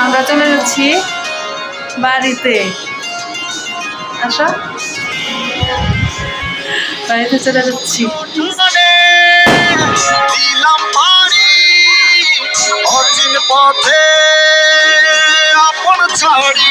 আমরা চলে যাচ্ছি বাড়িতে। আসো। বাড়িতে চলে যাচ্ছি। পথে আপন ছাড়ি।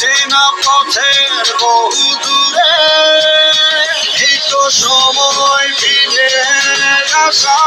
চেনা পথের বহু দূরে এই তো সময় ফিরে আসা